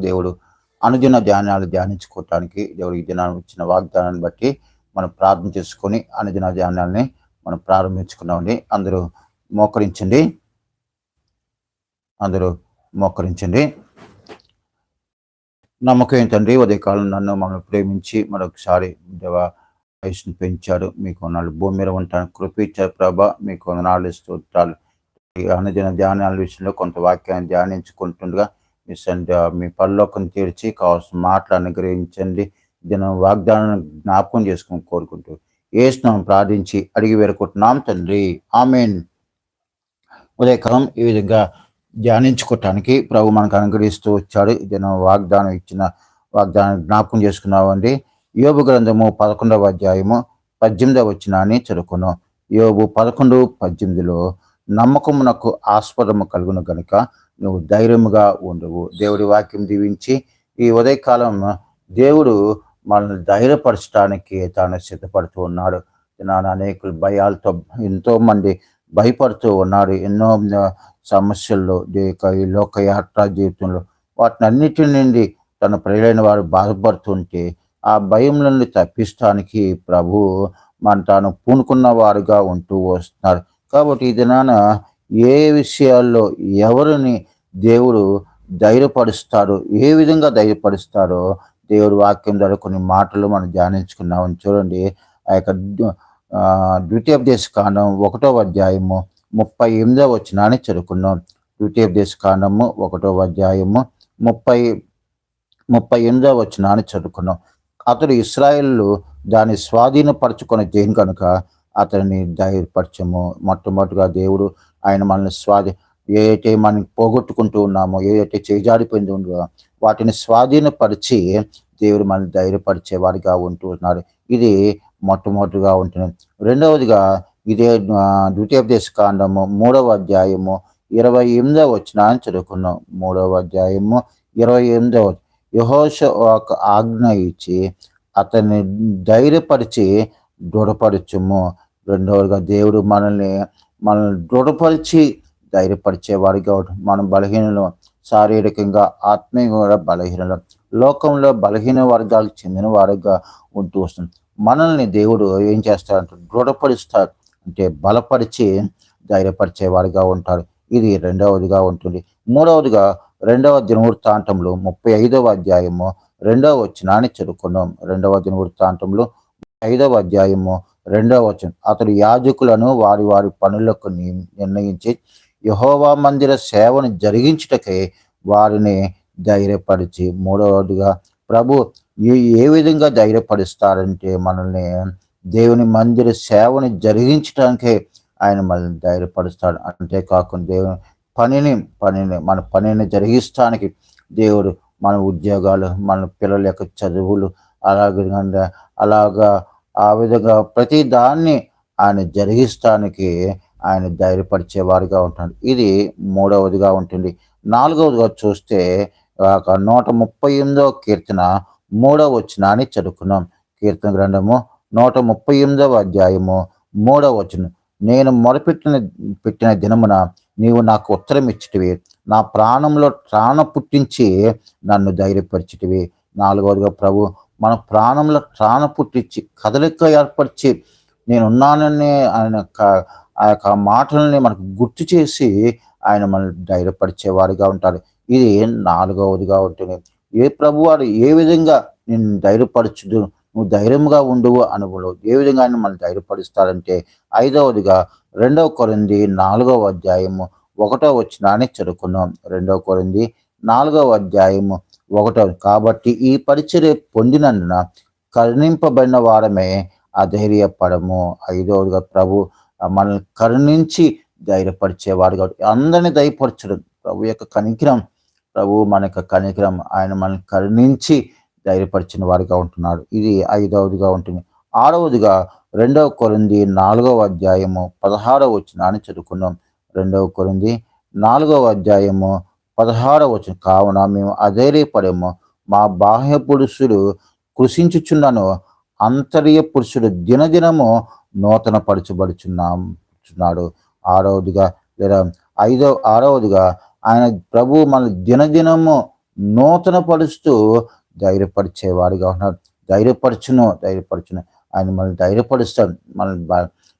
దేవుడు అనుదిన ధ్యానాలు ధ్యానించుకోవటానికి దేవుడు ఈ దినాన్ని ఇచ్చిన వాగ్దానాన్ని బట్టి మనం ప్రార్థన చేసుకొని అనుదిన ధ్యానాలని మనం ప్రారంభించుకున్నామండి. అందరూ మోకరించండి. అందరూ మోకరించండి. నమ్మకం ఏంటండి? ఉదయకాలం నన్ను మమ్మల్ని ప్రేమించి మరొకసారి దేవ వయసును పెంచాడు. మీకు నాలుగు భూమి మీద ఉంటాను కృపించారు ప్రభ. మీకు నాలుగు స్తోత్రాలు. అనుదిన ధ్యానాల విషయంలో కొంత వాక్యాన్ని ధ్యానించుకుంటుండగా మీ సంధ్య మీ పరలోకం తీర్చి కావాల్సిన మాటలు అనుగ్రహించండి. దినం వాగ్దానం జ్ఞాపకం చేసుకుని కోరుకుంటూ ఏసునాం ప్రార్థించి అడిగి వేరుకుంటున్నాం తండ్రి. ఆమెన్. ఉదయకాలం ఈ విధంగా ధ్యానించుకోవటానికి ప్రభు మనకు అనుగ్రహిస్తూ వచ్చాడు. దినం వాగ్దానం ఇచ్చిన వాగ్దానం జ్ఞాపకం చేసుకున్నామండి. యోబు గ్రంథము పదకొండవ అధ్యాయము పద్దెనిమిదవ వచ్చిన అని చదువుకున్నాం. యోబు పదకొండు పద్దెనిమిదిలో నమ్మకమునకు ఆస్పదము కలుగును గనుక నువ్వు ధైర్యముగా ఉండవు దేవుడి వాక్యం దీవించి ఈ ఉదయకాలం దేవుడు మనల్ని ధైర్యపరచడానికి తాను సిద్ధపడుతూ ఉన్నాడు. నాన్న అనేకులు భయాలతో ఎంతో మంది భయపడుతూ ఉన్నారు. ఎన్నో సమస్యల్లో ఈ లోక జీవితంలో వాటిని అన్నిటి నుండి తన ప్రజలైన వారు బాధపడుతుంటే ఆ భయం నుండి తప్పించడానికి ప్రభు మన తాను పూనుకున్న వారుగా ఉంటూ వస్తున్నారు. కాబట్టి ఈ దినాన ఏ విషయాల్లో ఎవరిని దేవుడు ధైర్యపరుస్తాడో ఏ విధంగా ధైర్యపరుస్తాడో దేవుడు వాక్యం ద్వారా కొన్ని మాటలు మనం ధ్యానించుకున్నామని చూడండి ఆ యొక్క ద్వితీయోపదేశ కాండం ఒకటో అధ్యాయము ముప్పై ఎనిమిదో వచ్చినాన్ని చదువుకున్నాం ద్వితీయోపదేశ కాండము ఒకటో అధ్యాయము ముప్పై ముప్పై ఎనిమిదో వచ్చినాన్ని చదువుకున్నాం అతడు ఇస్రాయిల్ దాన్ని స్వాధీనపరచుకొని చేయను కనుక అతన్ని ధైర్యపరచము. మొట్టమొదటిగా దేవుడు ఆయన మనల్ని స్వాధీ ఏ మనం పోగొట్టుకుంటూ ఉన్నామో ఏ చేజారిపోయింది చేజాడిపోయింది ఉందో వాటిని స్వాధీనపరిచి దేవుడు మనల్ని ధైర్యపరిచేవాడిగా ఉంటూ ఉన్నాడు. ఇది మొట్టమొదటిగా ఉంటుంది రెండవదిగా ఇదే ద్వితీయోపదేశ కాండము మూడవ అధ్యాయము ఇరవై ఎనిమిదవ వచ్చిన చదువుకున్నాం. మూడవ అధ్యాయము ఇరవై ఎనిమిదవ యహోష ఒక ఆజ్ఞ ఇచ్చి అతన్ని ధైర్యపరిచి దృఢపరచుము. రెండవదిగా దేవుడు మనల్ని మనల్ని దృఢపరిచి ధైర్యపరిచేవాడిగా మనం బలహీనలు శారీరకంగా ఆత్మీయంగా బలహీనలు. లోకంలో బలహీన వర్గాలకు చెందిన వారిగా ఉంటూ వస్తుంది. మనల్ని దేవుడు ఏం చేస్తాడంటే దృఢపరుస్తాడు. అంటే బలపరిచి ధైర్యపరిచేవాడిగా ఉంటాడు. ఇది రెండవదిగా ఉంటుంది. మూడవదిగా రెండవ దినవృత్తాంతంలో ముప్పై ఐదవ అధ్యాయము రెండవ వచ్చినాన్ని చదువుకున్నాం రెండవ దినవృత్తాంతంలో ఐదవ అధ్యాయము రెండవ వచనం. అతడు యాజకులను వారి వారి పనులకు నిర్ణయించి యహోవా మందిర సేవను జరిగించుటకై వారిని ధైర్యపరిచి మూడవదిగా ప్రభు ఏ విధంగా ధైర్యపరుస్తారంటే మనల్ని దేవుని మందిర సేవని జరిగించడానికే ఆయన మనల్ని ధైర్యపరుస్తాడు. అంతేకాకుండా దేవుని పనిని పనిని మన పనిని జరిగిస్తానికి దేవుడు మన ఉద్యోగాలు మన పిల్లల యొక్క చదువులు అలాగే అలాగా ఆ విధంగా ప్రతి దాన్ని ఆయన జరిగిస్తానికి ఆయన ధైర్యపరిచేవారుగా ఉంటాడు. ఇది మూడవదిగా ఉంటుంది. నాలుగవదిగా చూస్తే ఒక నూట ముప్పై ఎనిమిదో కీర్తన మూడవ వచనాన్ని చదువుకున్నాం. కీర్తన గ్రంథము నూట ముప్పై ఎనిమిదవ అధ్యాయము మూడవ వచనం. నేను మొరపెట్టిన పెట్టిన దినమున నీవు నాకు ఉత్తరం ఇచ్చిటివి. నా ప్రాణంలో ప్రాణ పుట్టించి నన్ను ధైర్యపరిచిటివి. నాలుగవదిగా ప్రభు మన ప్రాణంలో ప్రాణ పుట్టించి కదలిక ఏర్పరిచి నేనున్నానని ఆయన ఆ యొక్క మాటలని మనకు గుర్తు చేసి ఆయన మనల్ని ధైర్యపరిచేవారిగా ఉంటారు ఇది నాలుగవదిగా ఉంటుంది ఏ ప్రభువారు ఏ విధంగా నేను ధైర్యపరచుదు నువ్వు ధైర్యంగా ఉండవు అనుభవం ఏ విధంగా ఆయన మనల్ని ధైర్యపరుస్తారంటే ఐదవదిగా రెండవ కొరింది నాలుగవ అధ్యాయము ఒకటో వచ్చినాన్ని చదువుకున్నాం రెండవ కొరింది నాలుగవ అధ్యాయము ఒకటో కాబట్టి ఈ పరిచర్య పొందినందున కరుణింపబడిన వారమే అధైర్యపడము. ఐదవదిగా ప్రభు మనల్ని కరుణించి ధైర్యపరిచేవాడు కాబట్టి అందరినీ ధైర్యపరచడం. ప్రభు యొక్క కనికిరం ప్రభు మన యొక్క కనికిరం ఆయన మనల్ని కరుణించి ధైర్యపరిచిన వారిగా ఉంటున్నాడు. ఇది ఐదవదిగా ఉంటుంది. ఆరవదిగా రెండవ కొరింది నాలుగవ అధ్యాయము పదహారవ వచ్చిన అని చదువుకున్నాం రెండవ కొరింది నాలుగవ అధ్యాయము పదహారవ వచ్చిన కావున మేము అధైర్యపడేమో మా బాహ్య పురుషుడు కృషించుచున్నాను అంతర్య పురుషుడు దినదినము నూతన పరచబడుచున్నాడు ఆరవదిగా లేదా ఐదవ ఆరవదిగా ఆయన ప్రభు మన దినదినము నూతన పరుస్తూ ధైర్యపరిచేవాడిగా ఉన్నాడు. ధైర్యపరచును ధైర్యపరచును. ఆయన మనల్ని ధైర్యపరుస్తాడు మనల్ని బ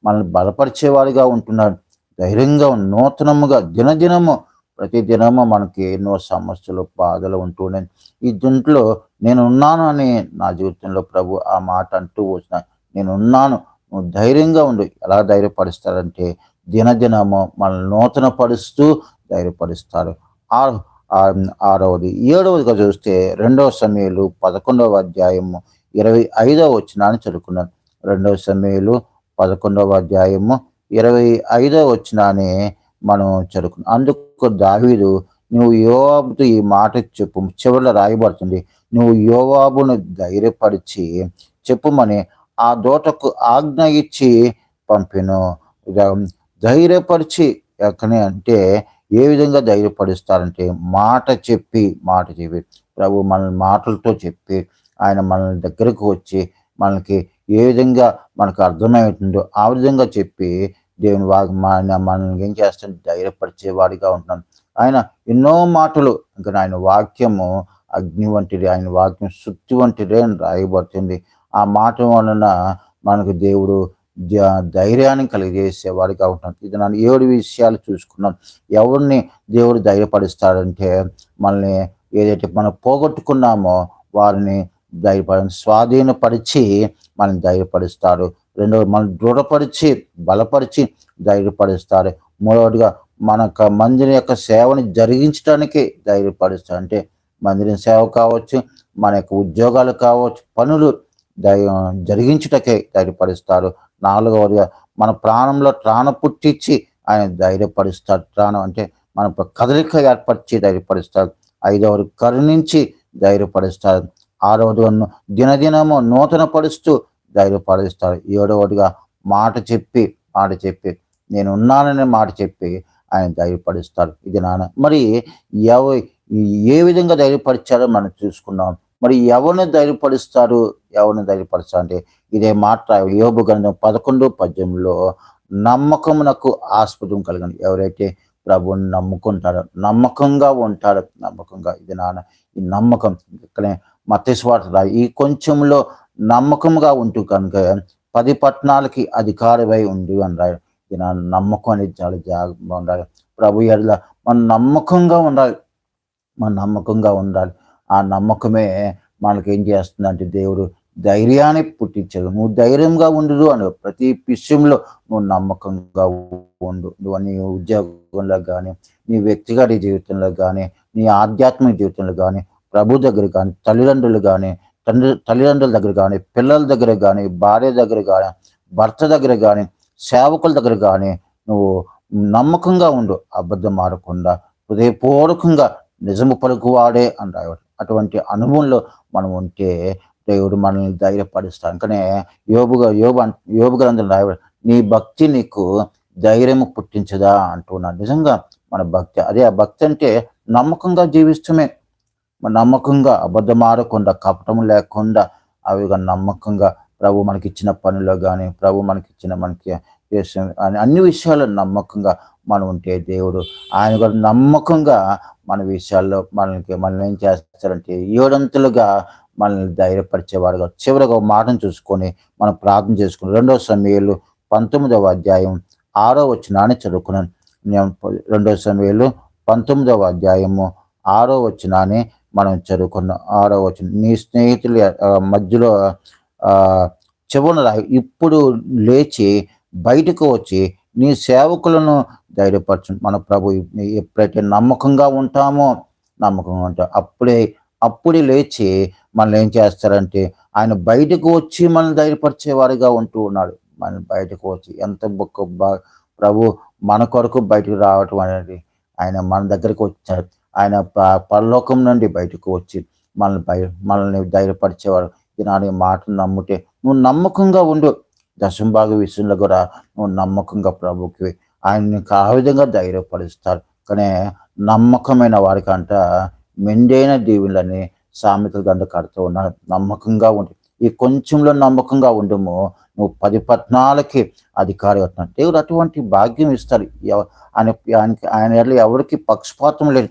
మనల్ని బలపరిచేవాడిగా ఉంటున్నాడు. ధైర్యంగా నూతనముగా దినదినము ప్రతి దినము మనకి ఎన్నో సమస్యలు బాధలు ఉంటూనే ఈ దీంట్లో నేను ఉన్నాను అని నా జీవితంలో ప్రభు ఆ మాట అంటూ వచ్చిన నేను ఉన్నాను నువ్వు ధైర్యంగా ఉండు. ఎలా ధైర్యపరుస్తారంటే దినదినము మనల్ని నూతన పరుస్తూ ధైర్యపరుస్తారు. ఆరు ఆరవది ఏడవదిగా చూస్తే రెండవ సమయాలు పదకొండవ అధ్యాయము ఇరవై ఐదవ వచ్చినాన్ని చదువుకున్నాను. రెండవ సమయాలు పదకొండవ అధ్యాయము ఇరవై ఐదవ వచ్చినాన్ని మనం చదువుకున్నాం. అందుకు దావీదు నువ్వు యోవాబుతో ఈ మాట చెప్పు చివరిలో రాయబడుతుంది. నువ్వు యోవాబును ధైర్యపరిచి చెప్పుమని ఆ దోటకు ఆజ్ఞ ఇచ్చి పంపిను. ధైర్యపరిచి ఎక్కనే అంటే ఏ విధంగా ధైర్యపరుస్తారంటే మాట చెప్పి మాట చెప్పి. ప్రభు మన మాటలతో చెప్పి ఆయన మనల్ని దగ్గరకు వచ్చి మనకి ఏ విధంగా మనకు అర్థమవుతుందో ఆ విధంగా చెప్పి దేవుని వాగ్ మనల్ని ఏం చేస్తాం ధైర్యపరిచేవాడిగా ఉంటున్నాం ఆయన ఎన్నో మాటలు ఇంకా ఆయన వాక్యము అగ్ని వంటిది ఆయన వాక్యం శుద్ధి వంటిదే అని రాయబడుతుంది. ఆ మాట వలన మనకు దేవుడు ధైర్యాన్ని కలిగజేసేవాడిగా ఉంటాం ఇది నన్ను ఏడు విషయాలు చూసుకున్నాం. ఎవరిని దేవుడు ధైర్యపరుస్తాడంటే మనల్ని ఏదైతే మనం పోగొట్టుకున్నామో వారిని ధైర్యపడ స్వాధీనపరిచి మనం ధైర్యపరుస్తాడు. రెండవ మనం దృఢపరిచి బలపరిచి ధైర్యపరుస్తారు మూడవదిగా మన మందిరం యొక్క సేవని జరిగించడానికి ధైర్యపరుస్తారు అంటే మందిరం సేవ కావచ్చు మన యొక్క ఉద్యోగాలు కావచ్చు పనులు జరిగించుటకే ధైర్యపరుస్తారు నాలుగవదిగా మన ప్రాణంలో ప్రాణ పుట్టించి ఆయన ధైర్యపరుస్తారు ప్రాణం అంటే మన కదలిక ఏర్పరిచి ధైర్యపరుస్తారు ఐదవది కరుణించి ధైర్యపరుస్తారు ఆరవది దినదినము నూతన పరుస్తూ పాటిస్తాడు ఏడవదిగా మాట చెప్పి మాట చెప్పి నేను ఉన్నాననే మాట చెప్పి ఆయన ధైర్యపడిస్తాడు ఇది నాన్న. మరి ఎవ ఏ విధంగా ధైర్యపరిచారో మనం చూసుకున్నాం మరి ఎవరిని ధైర్యపరుస్తారు ఎవరిని ధైర్యపరుస్తారు అంటే ఇదే మాట యోబు గ్రంథం పదకొండు పద్యంలో నమ్మకమునకు ఆస్పదం కలిగిన. ఎవరైతే ప్రభుని నమ్ముకుంటారో నమ్మకంగా ఉంటారు నమ్మకంగా. ఇది నాన్న ఈ నమ్మకం. ఇక్కడే మత్స్వార్త ఈ కొంచెంలో నమ్మకంగా ఉంటూ కనుక పది పట్టణాలకి అధికారివై ఉండి అన్నారు ఇలా నమ్మకం అనేది చాలా జాగ్రత్తగా ఉండాలి. ప్రభు ఎడల మన నమ్మకంగా ఉండాలి. మన నమ్మకంగా ఉండాలి. ఆ నమ్మకమే మనకి ఏం చేస్తుందంటే దేవుడు ధైర్యాన్ని పుట్టించదు. నువ్వు ధైర్యంగా ఉండదు అని ప్రతి విషయంలో నువ్వు నమ్మకంగా ఉండు. నువ్వు నీ ఉద్యోగంలో కానీ నీ వ్యక్తిగత జీవితంలో కానీ నీ ఆధ్యాత్మిక జీవితంలో కానీ ప్రభు దగ్గర కానీ తల్లిదండ్రులు కానీ తండ్రి తల్లిదండ్రుల దగ్గర కానీ పిల్లల దగ్గర కానీ భార్య దగ్గర కానీ భర్త దగ్గర కానీ సేవకుల దగ్గర కానీ నువ్వు నమ్మకంగా ఉండు. అబద్ధం ఆడకుండా హృదయపూర్వకంగా నిజము పలుకువాడే అని రాయవాడు అటువంటి అనుభవంలో మనం ఉంటే దేవుడు మనల్ని ధైర్యపరుస్తాడు. కానీ యోబుగా యోబు యోబు గ్రంథం రాయబడి నీ భక్తి నీకు ధైర్యము పుట్టించదా అంటున్నాడు నిజంగా మన భక్తి అదే ఆ భక్తి అంటే నమ్మకంగా జీవిస్తమే. నమ్మకంగా అబద్ధం ఆడకుండా కపటం లేకుండా అవిగా నమ్మకంగా ప్రభు మనకి ఇచ్చిన పనిలో కానీ ప్రభు మనకి ఇచ్చిన మనకి అన్ని విషయాల్లో నమ్మకంగా మనం ఉంటే దేవుడు ఆయన కూడా నమ్మకంగా మన విషయాల్లో మనకి మనం ఏం చేస్తారంటే ఏడంతులుగా మనల్ని ధైర్యపరిచేవాడుగా చివరిగా మాటను చూసుకొని మనం ప్రార్థన చేసుకుని రెండవ సమయాలు పంతొమ్మిదవ అధ్యాయం ఆరో వచ్చినాన్ని చదువుకున్నాను. నేను రెండవ సమయాలు పంతొమ్మిదవ అధ్యాయము ఆరో వచ్చినాన్ని మనం చదువుకున్న ఆరో వచ్చిన నీ స్నేహితుల మధ్యలో చివరి ఇప్పుడు లేచి బయటకు వచ్చి నీ సేవకులను ధైర్యపరచు. మన ప్రభు ఎప్పుడైతే నమ్మకంగా ఉంటామో నమ్మకంగా ఉంటాం. అప్పుడే అప్పుడే లేచి మనల్ని ఏం చేస్తారంటే ఆయన బయటకు వచ్చి మనల్ని ధైర్యపరిచేవారిగా ఉంటూ ఉన్నాడు. మన బయటకు వచ్చి ఎంత బొక్క ప్రభు మన కొరకు బయటకు రావటం అనేది ఆయన మన దగ్గరకు వచ్చాడు. ఆయన పరలోకం నుండి బయటకు వచ్చి మనల్ని బయ మనల్ని ధైర్యపరిచేవారు ఈనాడు మాటలు నమ్ముతే నువ్వు నమ్మకంగా ఉండు. దశంభాగ విషయంలో కూడా నువ్వు నమ్మకంగా ప్రభుకి ఆయన్ని ఆ విధంగా ధైర్యపరుస్తారు. కానీ నమ్మకమైన వారికంట మెండైన దీవులని సామెతల గంట కడుతూ ఉన్నాడు. నమ్మకంగా ఉండి. ఈ కొంచెంలో నమ్మకంగా ఉండము. నువ్వు పది పట్నాలకి అధికారి అవుతున్నావు. దేవుడు అటువంటి భాగ్యం ఇస్తారు ఆయన ఆయనకి ఆయన ఎవరికి పక్షపాతం లేదు.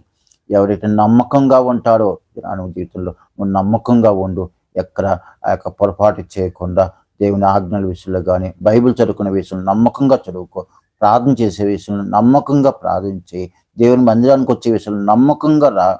ఎవరైతే నమ్మకంగా ఉంటారో రాను జీవితంలో నువ్వు నమ్మకంగా ఉండు. ఎక్కడ ఆ యొక్క పొరపాటు చేయకుండా దేవుని ఆజ్ఞల విషయంలో కానీ బైబిల్ చదువుకునే విషయంలో నమ్మకంగా చదువుకో. ప్రార్థన చేసే విషయంలో నమ్మకంగా ప్రార్థించి దేవుని మందిరానికి వచ్చే విషయంలో నమ్మకంగా రా.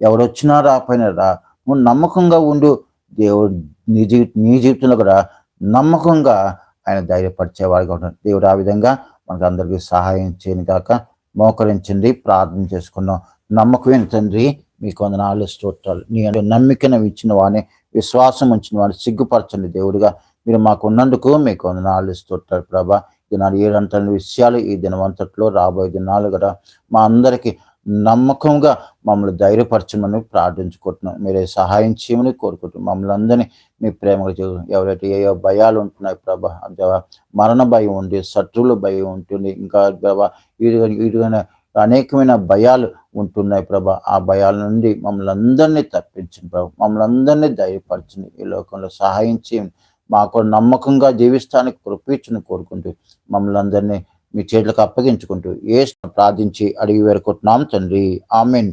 ఎవరొచ్చినా రాపోయినా రా. నువ్వు నమ్మకంగా ఉండు. దేవుడు నీ జీవి నీ జీవితంలో కూడా నమ్మకంగా ఆయన ధైర్యపరిచేవాడిగా ఉంటాడు. దేవుడు ఆ విధంగా మనకు అందరికీ సహాయం చేయని కాక మోకరించండి. ప్రార్థన చేసుకున్నాం నమ్మకమైన తండ్రి మీకు వందనాలు స్తోత్రాలు. నీ అంటే నమ్మికను ఇచ్చిన వాడిని విశ్వాసం ఉంచిన వాడిని సిగ్గుపరచండి దేవుడిగా. మీరు మాకు ఉన్నందుకు మీకు వందనాలు స్తోత్రాలు ప్రభా. దినాలు ఏడంతల విషయాలు ఈ దినవంతట్లో రాబోయే దినాలు కదా. మా అందరికీ నమ్మకంగా మమ్మల్ని ధైర్యపరచమని ప్రార్థించుకుంటున్నాం. మీరే సహాయం చేయమని కోరుకుంటున్నాం. మమ్మల్ని అందరినీ మీ ప్రేమగా చూ- ఎవరైతే ఏ భయాలు ఉంటున్నాయి ప్రభా మరణ భయం ఉంది శత్రువుల భయం ఉంటుంది. ఇంకా ప్రభా ఇరుగైన అనేకమైన భయాలు ఉంటున్నాయి ప్రభా. ఆ భయాల నుండి మమ్మల్ని అందరినీ తప్పించింది ప్రభా. మమ్మల్ని అందరినీ దయపరచింది ఈ లోకంలో సహాయం చేయండి. మాకు నమ్మకంగా జీవిస్తానికి కృపించుని కోరుకుంటూ మమ్మల్ని అందరినీ మీ చేతులకు అప్పగించుకుంటూ ఏ ప్రార్థించి అడిగి వేరుకుంటున్నాం తండ్రి. ఆమెన్.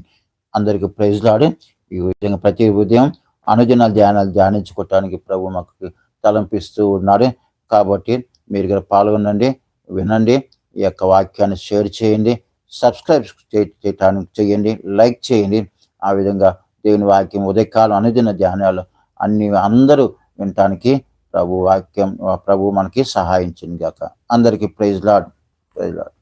అందరికి ప్రైజ్లాడు ఈ విధంగా ప్రతి ఉదయం అనుదిన ధ్యానాలు ధ్యానించుకోవటానికి ప్రభు మాకు తలంపిస్తూ ఉన్నారు. కాబట్టి మీరు పాల్గొనండి వినండి ఈ యొక్క వాక్యాన్ని షేర్ చేయండి. సబ్స్క్రైబ్ చేయటానికి చేయండి లైక్ చేయండి. ఆ విధంగా దేవుని వాక్యం ఉదయకాలం అనుదిన ధ్యానాలు అన్ని అందరూ వినటానికి ప్రభు వాక్యం ప్రభు మనకి సహాయించింది గాక. అందరికీ ప్రైజ్ లాడ్ ప్రైజ్ లాడ్.